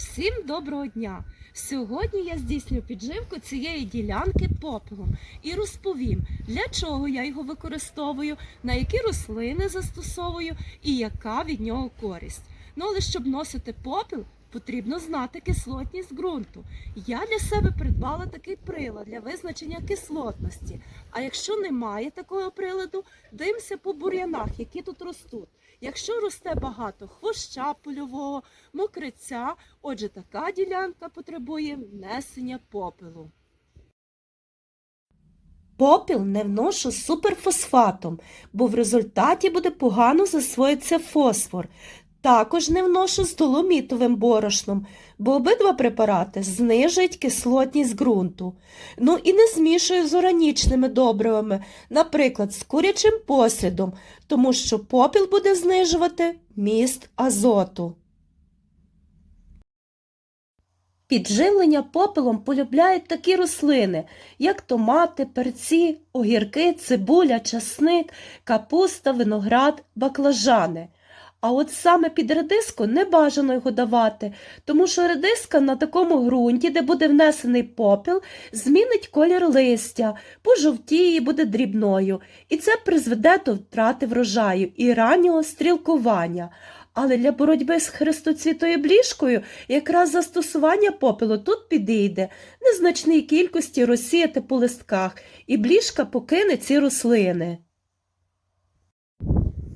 Всім доброго дня! Сьогодні я здійсню підживку цієї ділянки попелом і розповім, для чого я його використовую, на які рослини застосовую і яка від нього користь. Ну але щоб носити попіл, потрібно знати кислотність ґрунту. Я для себе придбала такий прилад для визначення кислотності. А якщо немає такого приладу, дивимося по бур'янах, які тут ростуть. Якщо росте багато хвоща польового, мокриця, отже, така ділянка потребує внесення попелу. Попіл не вношу суперфосфатом, бо в результаті буде погано засвоїться фосфор. Також не вношу з доломітовим борошном, бо обидва препарати знижують кислотність ґрунту. Ну і не змішую з органічними добривами, наприклад, з курячим посрідом, тому що попіл буде знижувати міст азоту. Підживлення попелом полюбляють такі рослини, як томати, перці, огірки, цибуля, часник, капуста, виноград, баклажани. А от саме під редиску не бажано його давати, тому що редиска на такому ґрунті, де буде внесений попіл, змінить колір листя, пожовтіє, буде дрібною, і це призведе до втрати врожаю і раннього стрілкування. Але для боротьби з хрестоцвітою бліжкою якраз застосування попелу тут підійде незначній кількості розсіяти по листках, і бліжка покине ці рослини.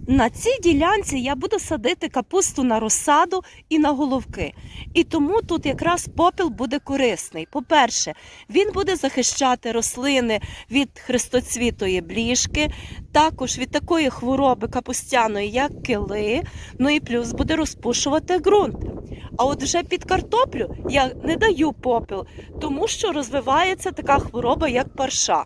На цій ділянці я буду садити капусту на розсаду і на головки. І тому тут якраз попіл буде корисний. По-перше, він буде захищати рослини від хрестоцвітої бліжки, також від такої хвороби капустяної, як кили, ну і плюс буде розпушувати ґрунт. А от вже під картоплю я не даю попіл, тому що розвивається така хвороба, як парша.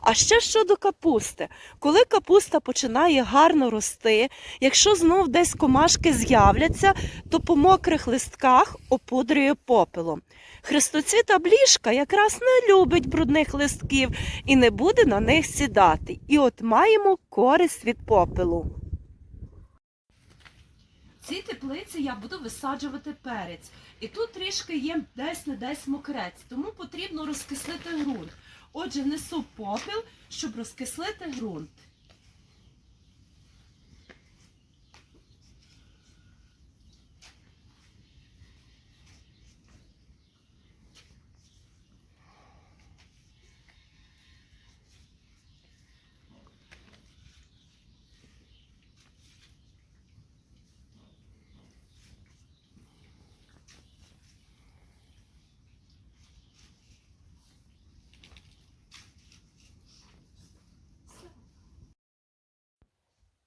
А ще щодо капусти, коли капуста починає гарно рости, якщо знов десь комашки з'являться, то по мокрих листках опудрює попелом. Хрестоцвіта бліжка якраз не любить брудних листків і не буде на них сідати. І от маємо користь від попелу. Цій теплиці я буду висаджувати перець. І тут трішки є десь не десь мокрець, тому потрібно розкислити ґрунт. Отже, внесу попіл, щоб розкислити ґрунт.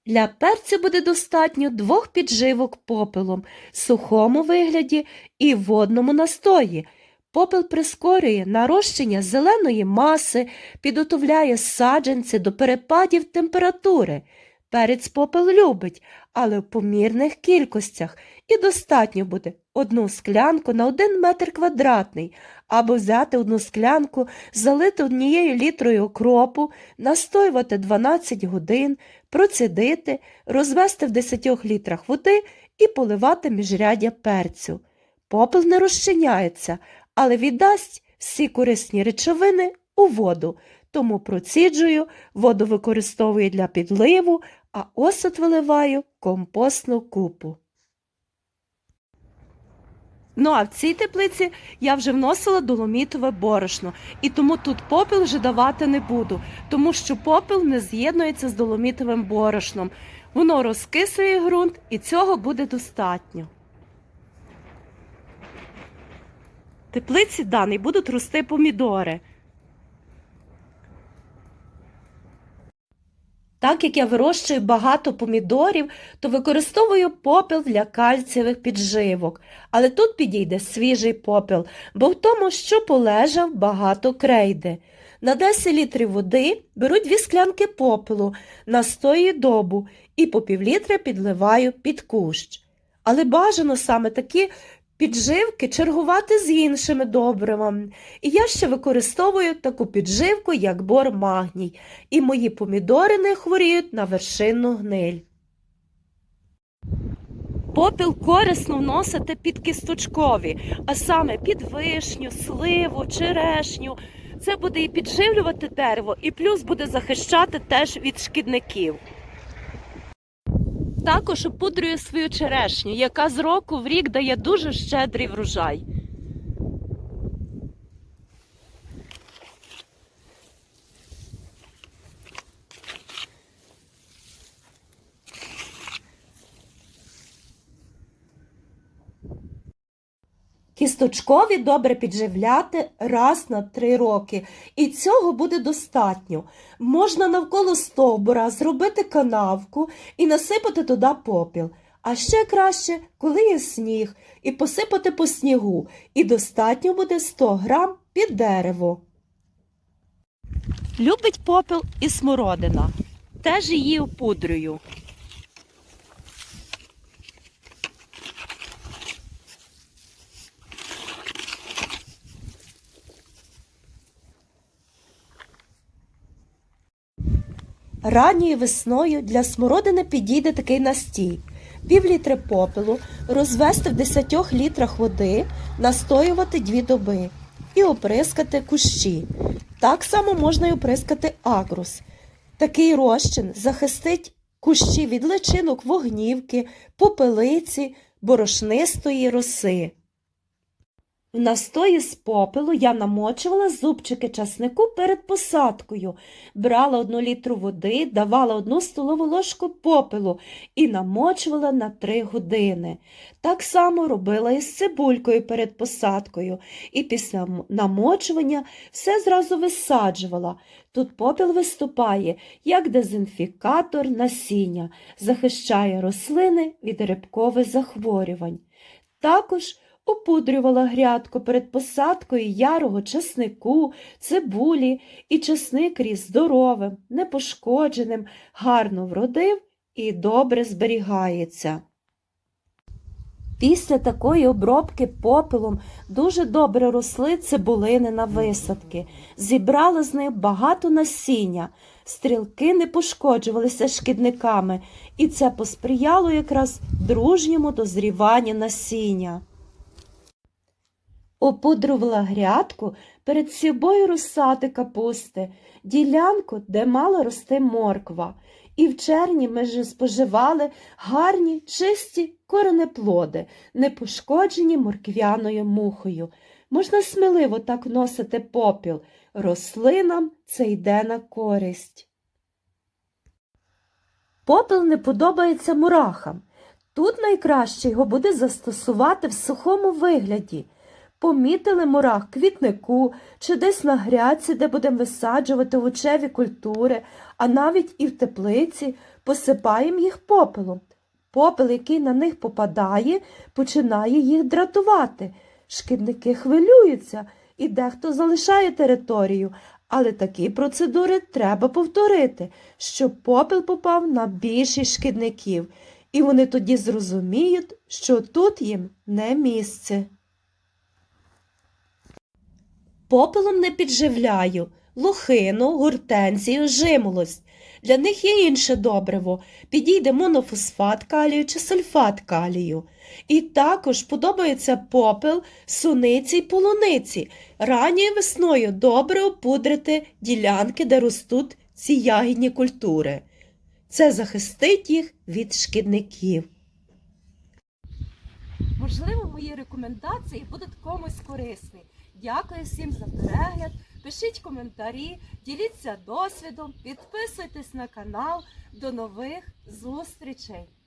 Для перцю буде достатньо двох підживок попелом, сухому вигляді і водному настої. Попел прискорює нарощення зеленої маси, підготовляє саджанці до перепадів температури. Перець попел любить, але в помірних кількостях і достатньо буде одну склянку на один метр квадратний, або взяти одну склянку, залити однією літрою окропу, настоювати 12 годин, процідити, розвести в 10 літрах води і поливати міжряддя перцю. Попел не розчиняється, але віддасть всі корисні речовини у воду, тому проціджую, воду використовую для підливу, а осад виливаю компостну купу. Ну а в цій теплиці я вже вносила доломітове борошно, і тому тут попіл вже давати не буду, тому що попіл не з'єднується з доломітовим борошном. Воно розкисує ґрунт і цього буде достатньо. Теплиці даний будуть рости помідори. Так як я вирощую багато помідорів, то використовую попіл для кальцієвих підживок. Але тут підійде свіжий попіл, бо в тому, що полежав багато крейди. На 10 літрів води беру дві склянки попелу, настою добу і по півлітра підливаю під кущ. Але бажано саме такі підживки чергувати з іншими добривами. І я ще використовую таку підживку, як бор магній, і мої помідори не хворіють на вершинну гниль. Попіл корисно вносити під кісточкові, а саме під вишню, сливу, черешню. Це буде і підживлювати дерево, і плюс буде захищати теж від шкідників. Також опудрює свою черешню, яка з року в рік дає дуже щедрий врожай. Кісточкові добре підживляти раз на три роки, і цього буде достатньо. Можна навколо стовбура зробити канавку і насипати туди попіл. А ще краще, коли є сніг, і посипати по снігу, і достатньо буде 100 грам під дерево. Любить попіл і смородина. Теж її опудрюю. Ранньою весною для смородини підійде такий настій. Пів літри попелу розвести в 10 літрах води, настоювати дві доби і оприскати кущі. Так само можна й оприскати агрус. Такий розчин захистить кущі від личинок вогнівки, попелиці, борошнистої роси. В настої з попелу я намочувала зубчики часнику перед посадкою, брала одну літру води, давала одну столову ложку попелу і намочувала на три години. Так само робила і з цибулькою перед посадкою, і після намочування все зразу висаджувала. Тут попіл виступає як дезінфікатор насіння, захищає рослини від рибкових захворювань. Також опудрювала грядку перед посадкою ярого часнику, цибулі, і часник ріс здоровим, непошкодженим, гарно вродив і добре зберігається. Після такої обробки попелом дуже добре росли цибулини на висадки, зібрала з них багато насіння, стрілки не пошкоджувалися шкідниками, і це посприяло якраз дружньому дозріванню насіння. Опудрувала грядку перед собою розсади капусти, ділянку, де мала рости морква. І в червні ми ж споживали гарні, чисті коренеплоди, не пошкоджені морквяною мухою. Можна сміливо так вносити попіл. Рослинам це йде на користь. Попіл не подобається мурахам. Тут найкраще його буде застосувати в сухому вигляді. Помітили мурах квітнику чи десь на грядці, де будемо висаджувати овочеві культури, а навіть і в теплиці посипаємо їх попелом. Попел, який на них попадає, починає їх дратувати. Шкідники хвилюються і дехто залишає територію, але такі процедури треба повторити, щоб попел попав на більшість шкідників, і вони тоді зрозуміють, що тут їм не місце. Попелом не підживляю лохину, гортензію, жимолость. Для них є інше добриво. Підійде монофосфат калію чи сульфат калію. І також подобається попел, суниці й полуниці. Ранньою весною добре опудрити ділянки, де ростуть ці ягідні культури. Це захистить їх від шкідників. Можливо, мої рекомендації будуть комусь корисні. Дякую всім за перегляд. Пишіть коментарі, діліться досвідом, підписуйтесь на канал. До нових зустрічей!